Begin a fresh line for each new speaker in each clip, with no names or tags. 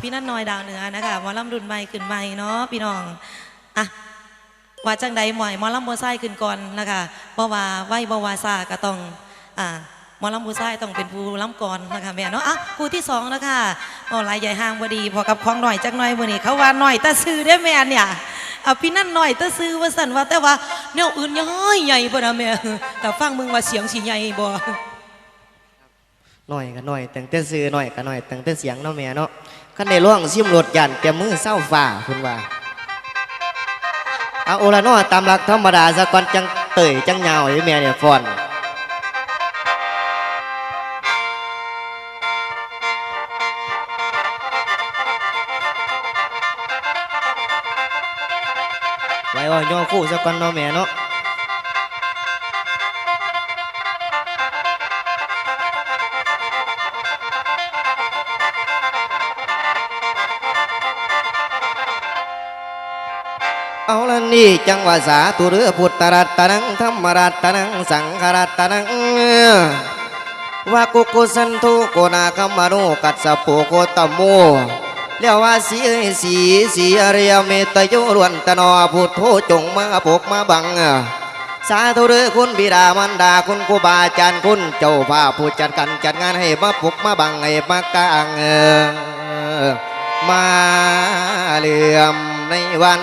พี่นัทน้อยดาวเหนือนะคะหมอลำรุ่นใหม่ขึ้นใหม่เนาะพี่น้องอะว่าจังใดหมอยมอลำบัวไส้ขึ้นก่อนนะคะเพราว่าไหวบวาซาก็ต้องอ่ามอลำบัวไส้ต้องเป็นผู้ลำก่อนนะคะแม่เนาะอะคู่ที่สองนะคะมอลายใหญ่ห้างบดีพอกับของหน่อยจักหน่อยมื่อนี้เขาว่าหน่อยตาซื้อได้แม่เนี่ยเอาพี่นั่นหน่อยตาซื้อว่าสันว่าแต่ว่าแนวอื่นย้อยใหญ่บ่นะแม่แต่ฟังมึงว่าเสียงสิใหญ่บ่
หน่อยก็หน่อยตั้งแต่ซื้อหน่อยก็หน่อยตั้งแต่เสียงเนาะแม่เนาะ คันได้ร้องซิมรถยันเตรียมมือเศร้าฝ่าคุณว่าเอาโอละเนะตามหลักธรรมดาซะก่อนจังเตยจังยาวให้แม่เนี่ยฟอนไว้ว่าย่อคู่ซะก่อนเนาะแม่เนาะ เอาละนี่จังหวะสาตุเรือพุทธรัตนังธรรมรัตนังสังฆรัตนังว่ากุกุสันทุโกนาคมาโนกัสสะโปโกตโมเรียกว่าสีสีสีอริยเมตโยล้วนตนอพุทโธจงมาปกมาบังสาธุเรือคุณบิดามันดาคุณครูบาอาจารย์คุณเจ้าภาพผู้จัดการจัดงานให้มาปุกมาบังให้มากางมาเหลื่อมในวัน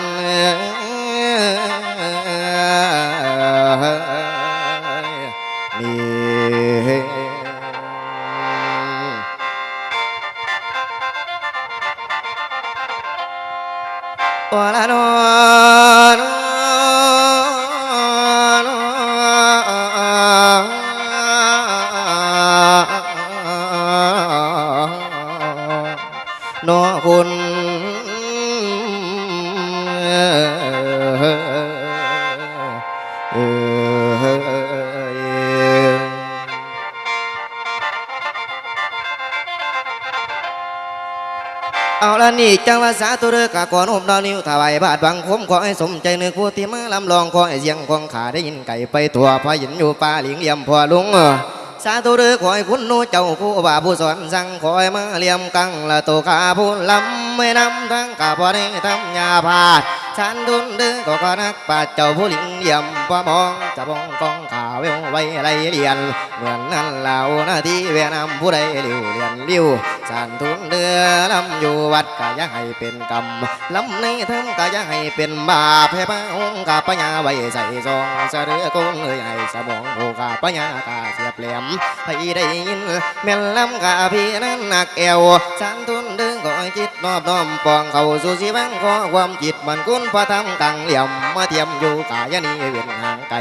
าละนี่จังว่าสาธุเรือกะก่อนอมดาวนิ้วถวายบาทบังคมขอให้สมใจนึกผู้ที่มาลำลองขอให้เสียงของขาได้ยินไก่ไปตัวพอยินอยู่ป่าหลิงเลี่ยมพอลุงสาธุเรือขอให้คุณโนเจ้าผู้บาผู้สอนสั่งขอให้มาเลี่ยมกังละตัวขาผู้ลำไม่นำทั้งกะพอได้ทำยาพาดฉันทุนเดือก็ก็นักป่าเจ้าผู้หลิงเลี่ยมพอมองจะบองกองขา เววไว้ไรเรียน เหมือนนั้นเหล่าหน้าที่เวียนำผู้ใดเลี้ยวเรียนเลี้ยวสานทุนเดือลำอยู่วัดกะย่าให้เป็นกรรมลำในทั้งกะย่าให้เป็นบาปให้พระองค์กะปัญญาไว้ใส่ซองสะเรือคงเอ้ยให้สมองโอกาปัญญากะเสียบแหลมให้ได้ยินแม่นลำกะพี่นั้นหนักแอวสานทุนเดือ จิตนอบน้อมปองเขาสู่สีวังขอความจิตมันคุ้นพระธรรมกังเหลี่ยมมาเทียมอยู่กายนี้เวียนห่างไกล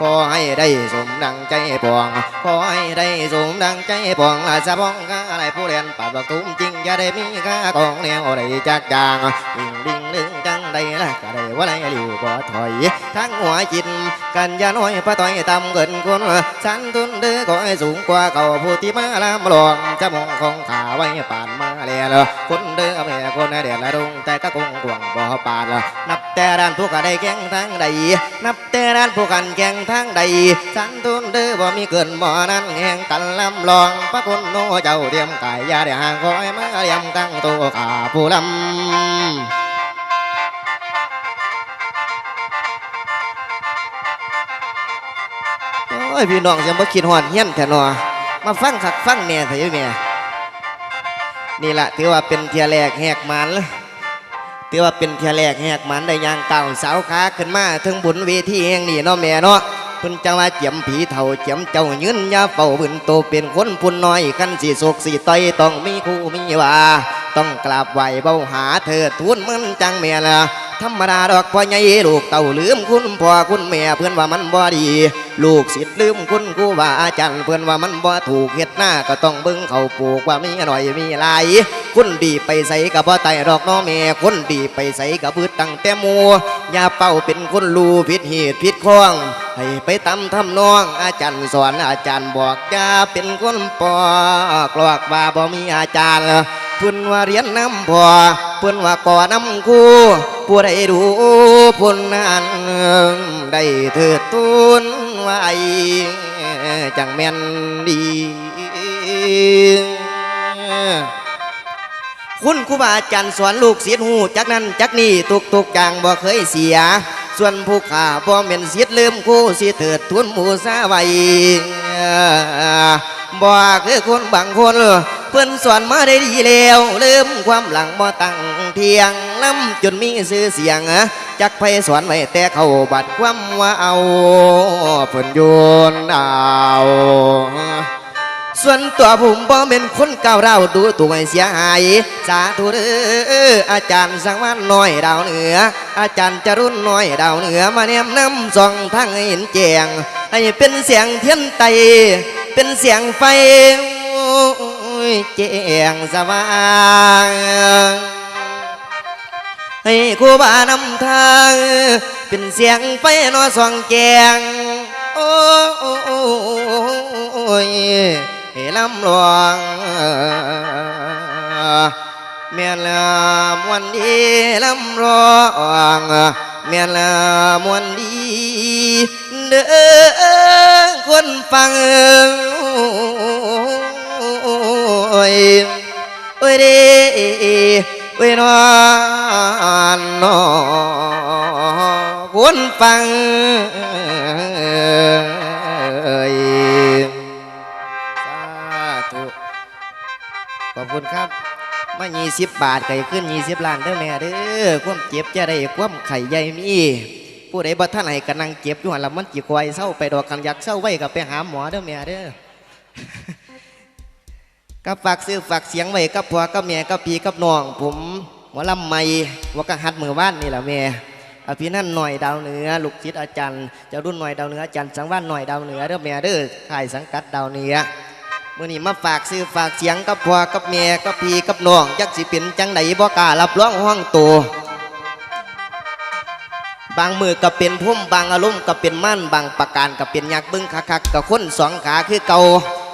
ขอให้ได้สมดังใจปองขอให้ได้สมดังใจปองลาสะบองกะอะไรผู้เรียนปราบดอกตุ้มจริงอย่าได้มีข้ากองแนวได้จากจางดิ่งดิ่งดึงจังได้ละก็ได้ ว่าไรหลิวบ่ถอย ทั้งหัวจิตกันยาน้อยพระต่อยตำเกินคนสันทุนเด้อก็ให้สูงกว่าเก่าผู้ที่มาลำลองจะมองของขาไว้ป่านมาแล้วคนเด้อแม่คนเดียดละดงแต่ก็คงกวงบ่ปานนับแต่ด้านผู้กะได้แข่งทั้งใด นับแต่ด้านผู้กันแข่งทั้งใดสันทุนเด้อบ่มีเกินบ่นั้นแห่งกันลำลองพระคุณโนเจ้าเตรียมกายยาได้ห่างคอยมาเลียมตั้งตัวขาผู้ลำ อ้ยพี่น้องยังบ่คิดฮอดเฮียนแท้หนอมาฟังคักฟังแหน่ยเถอะแม่นี่แหละถือว่าเป็นเทียแรกแหกมันถือว่าเป็นเทียแรกแหกมันได้ย่างเก่าวสาวขาขึ้นมาถึงบุญเวทีแห่งนี้เนาะแม่เนาะเพิ่นจังว่าเจียมผีเฒ่าเจียมเจ้ายืนยาเฝ้าบืนโตเป็นคนพุ่นน้อยคันสิโศกสิต่อยต้องมีคู่มีว่าต้องกราบไหวเบาหาเธอทุนมันจังแม่ละ ธรรมดาดอกพ่อใหญ่ลูกเต่าลืมคุณพ่อคุณแม่เพื่อนว่ามันบ่ดี ลูกศิษย์ลืมคุณครูบาอาจารย์เพื่อนว่ามันบ่ถูกเฮ็ดหน้าก็ต้องเบิ่งเขาปลูกว่ามีหน่อยมีหลายคุณดีไปใส่กับบ่ไต่ดอกน้อแม่คนดีไปใส่กับพืชตั้งแต่มูอย่าเป้าเป็นคนรู้ผิดเหตุผิดข้องให้ไปตำทำนอง อาจารย์สอนอาจารย์บอกอย่าเป็นคนปอกลอกว่าบ่มีอาจารย์ เพิ่นว่าเรียนน้ำพอเพิ่นว่าก่อน้ำคู่ผู้ใดดูพุ่นนั้นได้เถิดทุนไว้จังแม่นดีคุณครูบาอาจารย์สอนลูกศิษย์หูจักนั้นจักนี่ทุกทุกๆอย่างบ่เคยเสีย ส่วนผู้ข้าบ่เป็นศิษย์ลืมครูสิเถิดทุนหมูซาไว้ บ่คือคนบางคนเพื่อนสอนมาได้ดีแล้วลืมความหลังบ่ตั้งเทียงล้ำจนมีชื่อเสียงจักไพสอนไว้แต่เขาบัดความว่าเอาเพิ่นโยนเอาส่วนตัวผมบ่เป็นคนก้าวร้าวดูตัวเสียหายสาธุเด้ออาจารย์สังวานน้อยดาวเหนือ อาจารย์จรุ่นน้อยดาวเหนือมาแนมน้ำส่องทางเห็นแจงให้เป็นเสียงเทียนไต เป็นเสียงไฟโอ้ยแจ้งสว่างให้ครูบานำทางเป็นเสียงไฟนอส่องแจงโอ้ยให้ลำลวงเมียนลามวนดีลำรองเมียนลามวนดี เด้อคนฟังโอ้ยโอ้ยเด้โอ้ยนอนนอคนฟังเอ้ยสาธุขอบคุณครับมายี่สิบบาทไก่ขึ้นยี่สิบล้านเด้อแม่เด้อความเจ็บจะได้ความไข่ใหญ่มี ผู้ใดบ่ท่านไหนกำลังเจ็บอยู่หันละมันจีควายเศร้าไปดอกกันยากเศร้าไว้กับไปหาหมอเด้อแม่เด้อกับฝากซื้อฝากเสียงไว้กับพ่อกับแม่กับพี่กับน้อง ผมหมอลำไม่ว่าก็หัดมือว่านนี่แหละแม่อภินันหน่อยดาวเหนือลูกศิษย์อาจารย์เจ้ารุ่นหน่อยดาวเหนืออาจารย์สังวานหน่อยดาวเหนือเด้อแม่เด้อข่ายสังกัดดาวเหนือเมื่อนี้มาฝากซื้อฝากเสียงกับพ่อกับแม่กับพี่กับน้องจักสิเป็นจังไดบ่กล้ารับร้องห้องตัว บางมือก็เป็นพุ่มบางอารมณ์ก็เป็นมั่นบางประการก็เป็นยักษ์บึ้งคักๆกับคนสองขาคือเก่า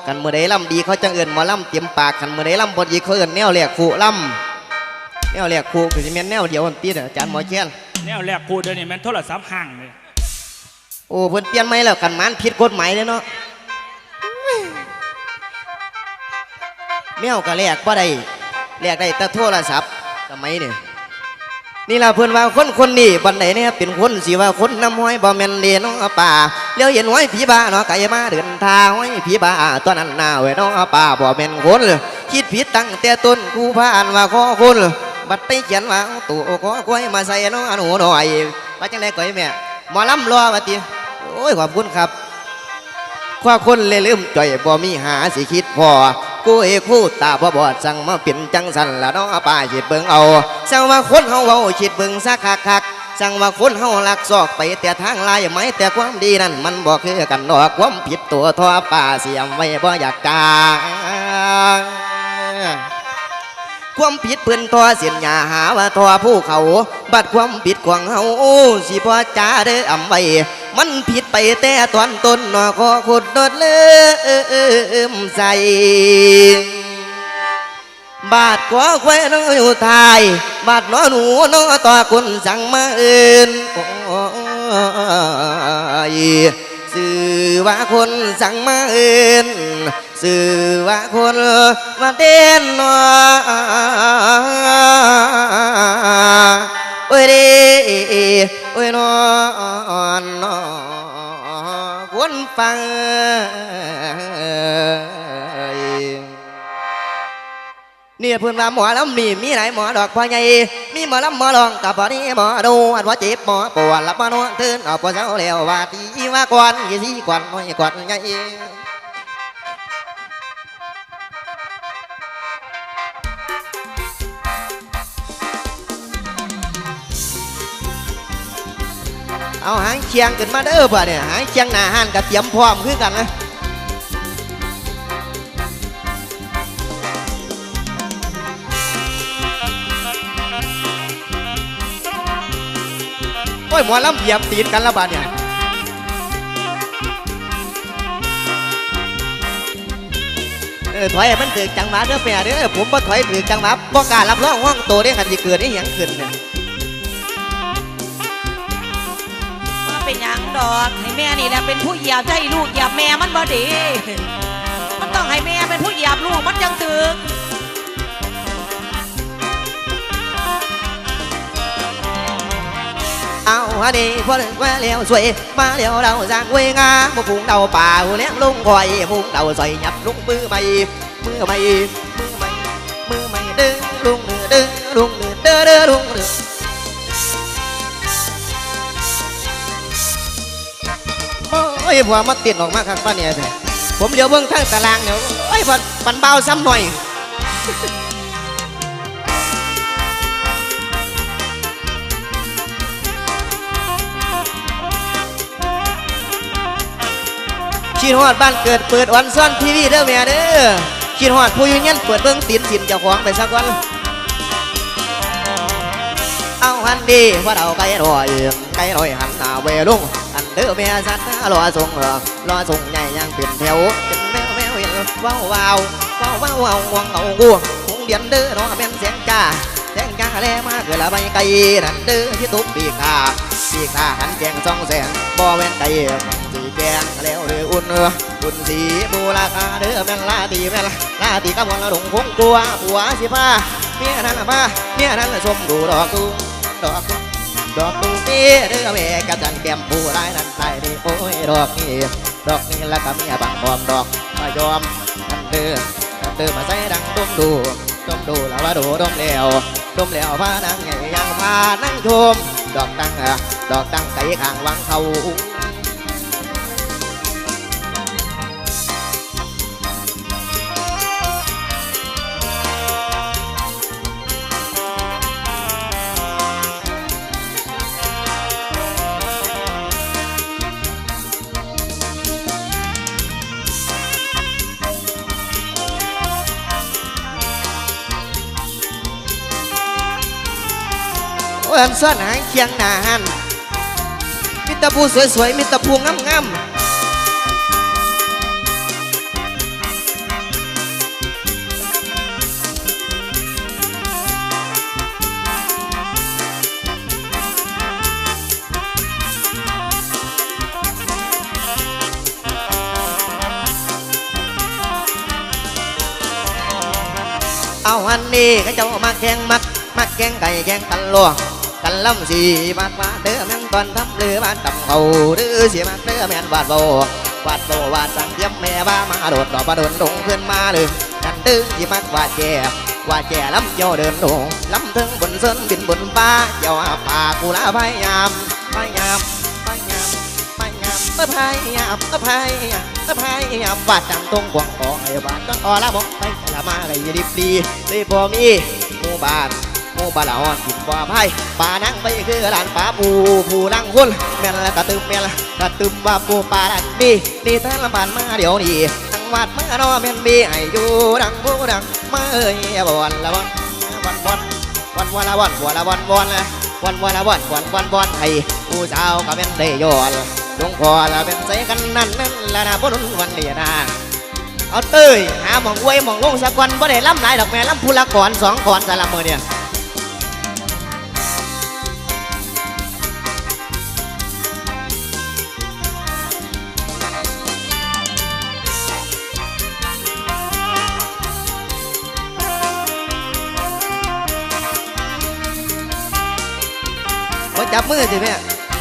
กันเมื่อใดล่ำดีเขาจังเอินหมอล่ำเตรียมปากกันเมื่อใดล่ำบดีเขาเอินแนวแหลกคู่ล่ำแนวแหลกคู่คือสิแม่นแนวเดียวกันตีเด้ออาจารย์หมอเชียน
แนวแรกพูดเดี๋ยวนี้มันโทรศัพท์ห่างเลย
โอ้เพิ่นเปลี่ยนไหมแล้วกันมันผิดกฎหมายเลยเนาะแมวก็แลกบ่ได้แลกได้แต่โทรศัพท์สมัยนี่ นี่ล่ะเพิ่นว่าคนคนนี้บันไดเนี่ยเป็นคนสิว่าคนน้ำห้อยบ่แม่นเดน้องป่าแล้วเห็นห้อยผีบ้าเนาะไก่มาเดินทางห้อยผีบ้าตัวนั้นหน้าไว้น้องป่าบ่แม่นคนคิดผิดตั้งแต่ต้นกูผ่านว่าขอคนบัดไปเขียนว่าตัวขอควยมาใส่น้องหนูหน่อยว่าจังได๋ก่อยแม่หมอลำรอว่าติโอ้ยขอบคุณครับข้าคนเลยลืมจ่อยบ่มีหาสิคิดพอ กูเอคู่ตาบ่บอดสั่งมาเป็นจังสันละน้องอาป้าคิดเบิ่งเอาสั่งว่าคนเฮาเว้าคิดเบิ่งซักคักคักๆสั่งว่าคนเฮาลักซอกไปแต่ทางลายไหมแต่ความดีนั้นมันบ่คือกันดอกความผิดตัวทอป้าเสียมไว้บ่อยากจางความผิดเพิ่อนทอเสียนหยาหาว่าทอผู้เขา บัดความผิดของเฮาสิบ่จ้าเด้ออำไว้ มันผิดไปแต่ตอนต้นนอขอขุดโดดเลื่อมใส่บาดขอควายน้ออยู่ทาย บาดน้อหนูน้อต่อคนสั่งมาเอินโอ้ยสื่อว่าคนสั่งมาเอินสื่อว่าคนมาเต้นนอโอ้ยเด้โอ้ยนอนนอคน ฟังเนี่ยเพื่อนว่าหมอลำนี่มีหลายหมอดอกพ่อใหญ่มีหมอลำหมอลองกับพอนี้หมอดูอันว่าเจ็บหมอปวดลับมานอนตื่นเอาปวดเช้าแล้วว่าตีว่าก่อนยี่สี่ก่อนไม่ก่อนใหญ่ เอาหางเชียงขึ้นมาเด้อป่ะเนี่ยหางเชียงหน้าหันกับเตรียมพร้อมคือกันนะโอ้ยหมอลำเหยียบตีนกันและบาดเนี่ยเออถอยให้มันถือจังหวะเด้อแม่เด้อผมบ่ถอยถือจังหวะบ่กล้ารับรองห้องโตได้คันสิเกิดได้หยังขึ้นเนี่ย
อกให้แม่นี่แหละเป็นผู้หยาบใจลูกหยาบแม่มันบ่ดี มันต้องให้แม่เป็นผู้หยาบลูกมันยังตึงเอา
ฮะดีพอถึงวาเลี้ยวสวยมาเลี้ยวเราจางเวงาบุพุงเดาป่าเลี้ยงลุงคอยบุกเดาใส่หยับลุงมือใหม่มือใหม่มือใหม่มือใหม่เด้อลุงเด้อลุงเด้อเด้อลุงเด้อ ยพอมาติดออกมาข้างป้าเนี่ยผมเดี๋ยวเบิ่งทางตารางเดี๋ยวโอ้ยพันปันเบาซ้ำหน่อยขีดฮอดบ้านเกิดเปิดออนซ่อนทีวีเด้อแม่เด้อขีดฮอดผู้อยืนยันเปิดเบิ้งตีนสินเจ้าของไปสักวัน เอาหันดีว่าเราไก่รอยไก่รอยหันหน้าเวลุง อันเด้อแม่สัตว์รอส่งรอรอส่งใหญ่ยังเป็นแถวเป็นแมวแมวเห็นว้าวว้าวว้าวว้าวว้าวว้าวเอากูคงเดียนเด้อรอแม่นเสียงจ้าแจ้งจ้าแลมาเกิดละใบไก่นั่นเด้อที่ตุกปีกาปีกาหันแจงสองแสนบ่แม่นไก่สีแจงแล้วเด้ออุ่นอออุ่นสีบูราคาเด้อแม่นลาตีแม่นลาตีกับวันละหลงคงกลัวผัวสิพาเมียนั่นละพาเมียนั่นละชมดูดอกตูดอก ดอกตูนี้เรือเวกระจันแก้มผู้ร้ายนั่นไรดีโอ้ยดอกนี้ดอกนี้แล้วก็มียบางพร้อมดอกมายอมนั่นเด้อนั่นเด้อมาใส่ดังดมดูดมดูแล้วว่าดูดมแล้วดมแล้วพานั่งใหญ่ยังพานั่งชมดอกตั้งดอกตั้งไก่ข้างวังเขา เอินซ่อนหางเคียงหนาหันมิตรภูสวยๆมิตรภูงามๆเอาอันนี้ก็เจ้ามาแข่งมักมักแข่งไก่แข่งกันลวง กันลำสีมากว่าเด้อแม่นตอนทำเรือบ้านตำเขาเด้อเสียมากเด้อแม่นวาดโบวาดโบวาดสังเทียมแม่บ้ามาโดดดอกมาโดนลงขึ้นมาเลยกันเด้อที่มักว่าแก่ว่าแก่ล้ำเจ้าเดินลงล้ำถึงบนเส้นบินบนฟ้าเจ้าอาปากูละพยายามพยายามพยายามพยายามเออพยายามเออพยายามเออพยายามวาดจำตรงกวางขอไอ้วาดก็อละบอกไปละมาไอ้ดิบดีเลยพอมีหมู่บ้าน มูบาลาอ่อนกินบ่ไพ่ป่านังไปคือหลานป่าปูผู้นั่งคนแม่นละตะตึมแม่นละตะตึมว่าปูป่าดันดีดีท่านละบานมาเดี๋ยวนี้ทั้งวัดมานอแม่นบีให้อยู่ดังผู้ดังมาเอ้ยบ่วันละวันวันวันวันวันละวันวันละวันวันละวันวันละวันวันวันวันให้ผู้สาวก็แม่นได้ยอนหลวงพ่อละเป็นใส่กันนั่นนั่นละนะบ่นุนวันนี้นะเอาเต้ยหาหมองอวยหมองลงสักวันบ่ได้ล่ำหลายดอกแม่ล่ำพูละก่อนสองก่อนสารบมือเนี่ย จับมือสิแม่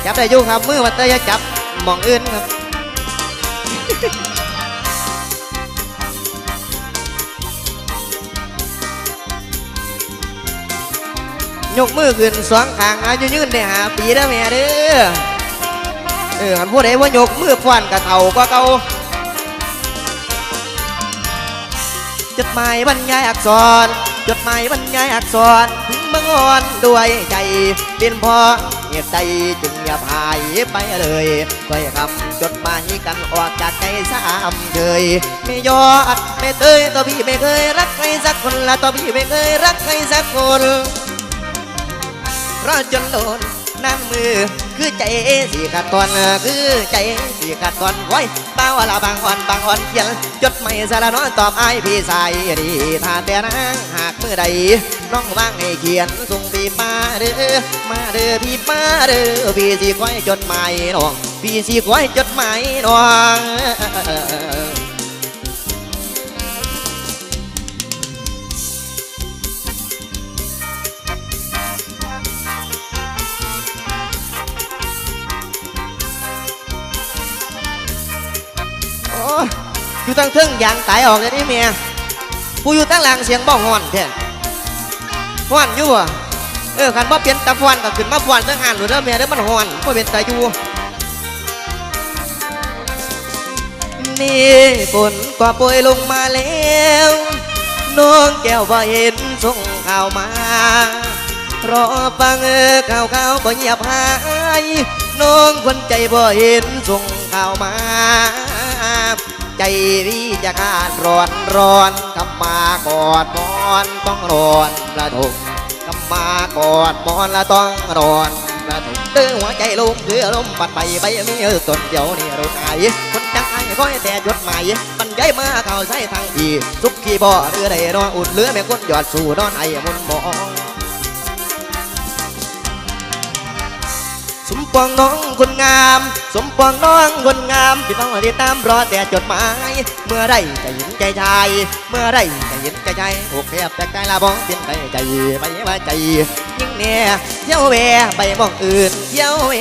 จับได้อยู่ครับมือมันแต่อย่าจับหมองอื่นครับยกมือขึ้นสองข้างอายุยืนได้หาปีเด้อแม่เด้อเออหันผู้ใดว่ายกมือฟันกับเท่าก็เก่าจดหมายบรรยายอักษร จดหมายบรรยายอักษรถึงบังอ่อนด้วยใจเป็นพอ เหตุใดจึงอย่าพายไปเลยถ้อยคำจดหมายกันออกจากใจสามเคยไม่ยอดไม่เตยตัวพี่ไม่เคยรักใครสักคนละตัวพี่ไม่เคยรักใครสักคนรอจนโดนน้ำมือ คือใจสีขาดตอนคือใจสีขาดตอนไว้ตาวละบางอ่อนบางอ่อนเขียนจดไม่สารน้อยตอบไอพี่สายดีถ้าแต่นางหากเมื่อใดน้องว่างให้เขียนส่งพี่มาเด้อมาเด้อพี่มาเด้อพี่สิคอยจดหมายน้องพี่สิคอยจดหมายน้อง อยู่ตั้งเทิงยางตายออกเลยนี่เมียผู้อยู่ตั้งหลังเสียงบ้องหอนแท้หอนอยู่บ่เออคันบ่เปลี่ยนตะฟอนก็ขึ้นมาฟอนตั้งหันหรือเด้อเมียเด้อมันหอนบ่เป็นตาอยู่นี่ฝนก็โปรยลงมาแล้วน้องแก้วบ่เห็นส่งข่าวมารอฟังเออข่าวข่าวบ่เงียบหายน้องคนใจบ่เห็นส่งข่าวมา ใจพี่จะขาดร้อนร้อนกำมากอดมอนต้องร้อนระทมกำมากอดมอนละต้องร้อนระทมเดือหัวใจลมเดือลมปัดไปใบมีเออต้นเดียวนี่เราตายคนจังไอ้ก้อยแต่ยศหมายบรรยายมาเข้าใช้ทางอีสุกขี้บ่อเรือใดนออุดเรือแม่คนหยอดสู่นอนไอ้มุนมอง ปองน้องคนงาม สมปองน้องคนงามพี่น้องติดตามรอแต่จดหมาย เมื่อไรจะเห็นใจชายเมื่อไรจะเห็นใจชายอกแคบแต่ใจละบ้องเป็นใจใจไปว่าใจ ยิ่งเนี่ยเที่ยวแวไปบ้องอื่นเที่ยวแว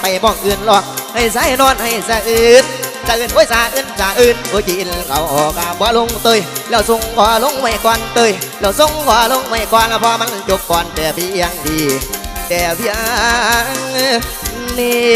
ไปบ้องอื่นหลอก ให้ใส่นอนให้สะอื่นสะอื่นโอ้ยสะอื่นสะอื่นโอ้ยจีนเขาออกกาบ่ลงเตยแล้วส่งขอลงไว้ก่อนเตยแล้วส่งขอลงไว้ก่อนแล้วพอมันจบก่อนแต่เพียงดี แต่เพียง นี้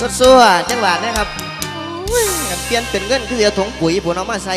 สดสัวจังหวะนะครับเปลี่ยนเป็นเงินคือเสียถุงปุ๋ยผมเอามาใส่